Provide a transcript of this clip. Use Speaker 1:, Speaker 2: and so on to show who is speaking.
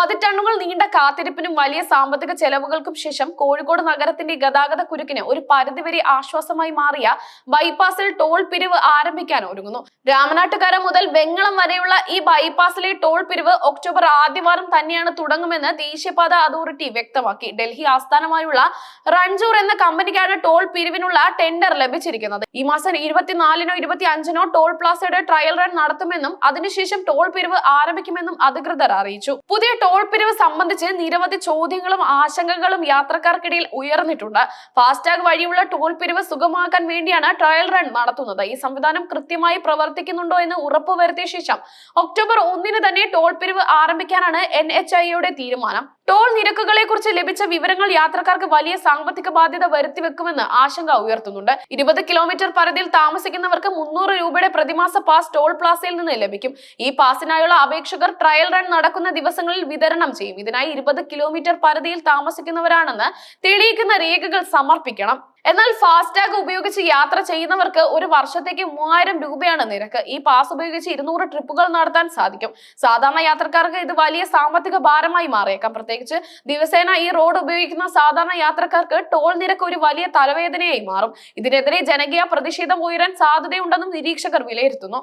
Speaker 1: പതിറ്റണ്ണുകൾ നീണ്ട കാത്തിരിപ്പിനും വലിയ സാമ്പത്തിക ചെലവുകൾക്കും ശേഷം കോഴിക്കോട് നഗരത്തിന്റെ ഗതാഗത കുരുക്കിന് ഒരു പരിധിവരെ ആശ്വാസമായി മാറിയ ബൈപ്പാസിൽ ടോൾ പിരിവ് ആരംഭിക്കാൻ ഒരുങ്ങുന്നു. രാമനാട്ടുകര മുതൽ വെങ്ങളം വരെയുള്ള ഈ ബൈപ്പാസിലെ ടോൾ പിരിവ് ഒക്ടോബർ ആദ്യവാരം തന്നെയാണ് തുടങ്ങുമെന്ന് ദേശീയപാത അതോറിറ്റി വ്യക്തമാക്കി. ഡൽഹി ആസ്ഥാനമായുള്ള റൺജൂർ എന്ന കമ്പനിക്കാണ് ടോൾ പിരിവിനുള്ള ടെൻഡർ ലഭിച്ചിരിക്കുന്നത്. ഈ മാസം ഇരുപത്തിനാലിനോ ഇരുപത്തി അഞ്ചിനോ ടോൾ പ്ലാസയുടെ ട്രയൽ റൺ നടത്തുമെന്നും അതിനുശേഷം ടോൾ പിരിവ് ആരംഭിക്കുമെന്നും അധികൃതർ അറിയിച്ചു. പുതിയ ടോൾ പിരിവ് സംബന്ധിച്ച് നിരവധി ചോദ്യങ്ങളും ആശങ്കകളും യാത്രക്കാർക്കിടയിൽ ഉയർന്നിട്ടുണ്ട്. ഫാസ്ടാഗ് വഴിയുള്ള ടോൾ പിരിവ് സുഗമാക്കാൻ വേണ്ടിയാണ് ട്രയൽ റൺ നടത്തുന്നത്. ഈ സംവിധാനം കൃത്യമായി പ്രവർത്തിക്കുന്നുണ്ടോ എന്ന് ഉറപ്പുവരുത്തിയ ശേഷം ഒക്ടോബർ ഒന്നിന് തന്നെ ടോൾ പിരിവ് ആരംഭിക്കാനാണ് എൻ എച്ച് ഐയുടെ തീരുമാനം. ടോൾ നിരക്കുകളെ കുറിച്ച് ലഭിച്ച വിവരങ്ങൾ യാത്രക്കാർക്ക് വലിയ സാമ്പത്തിക ബാധ്യത വരുത്തിവെക്കുമെന്ന് ആശങ്ക ഉയർത്തുന്നുണ്ട്. ഇരുപത് കിലോമീറ്റർ പരിധിയിൽ താമസിക്കുന്നവർക്ക് മുന്നൂറ് രൂപയുടെ പ്രതിമാസ പാസ് ടോൾ പ്ലാസയിൽ നിന്ന് ലഭിക്കും. ഈ പാസിനായുള്ള അപേക്ഷകർ ട്രയൽ റൺ നടക്കുന്ന ദിവസങ്ങളിൽ വിതരണം ചെയ്യും. ഇതിനായി ഇരുപത് കിലോമീറ്റർ പരിധിയിൽ താമസിക്കുന്നവരാണെന്ന് തെളിയിക്കുന്ന രേഖകൾ സമർപ്പിക്കണം. എന്നാൽ ഫാസ്ടാഗ് ഉപയോഗിച്ച് യാത്ര ചെയ്യുന്നവർക്ക് ഒരു വർഷത്തേക്ക് മൂവായിരം രൂപയാണ് നിരക്ക്. ഈ പാസ് ഉപയോഗിച്ച് ഇരുന്നൂറ് ട്രിപ്പുകൾ നടത്താൻ സാധിക്കും. സാധാരണ യാത്രക്കാർക്ക് ഇത് വലിയ സാമ്പത്തിക ഭാരമായി മാറിയേക്കാം. പ്രത്യേകിച്ച് ദിവസേന ഈ റോഡ് ഉപയോഗിക്കുന്ന സാധാരണ യാത്രക്കാർക്ക് ടോൾ നിരക്ക് ഒരു വലിയ തലവേദനയായി മാറും. ഇതിനെതിരെ ജനകീയ പ്രതിഷേധം ഉയരാൻ സാധ്യതയുണ്ടെന്നും നിരീക്ഷകർ വിലയിരുത്തുന്നു.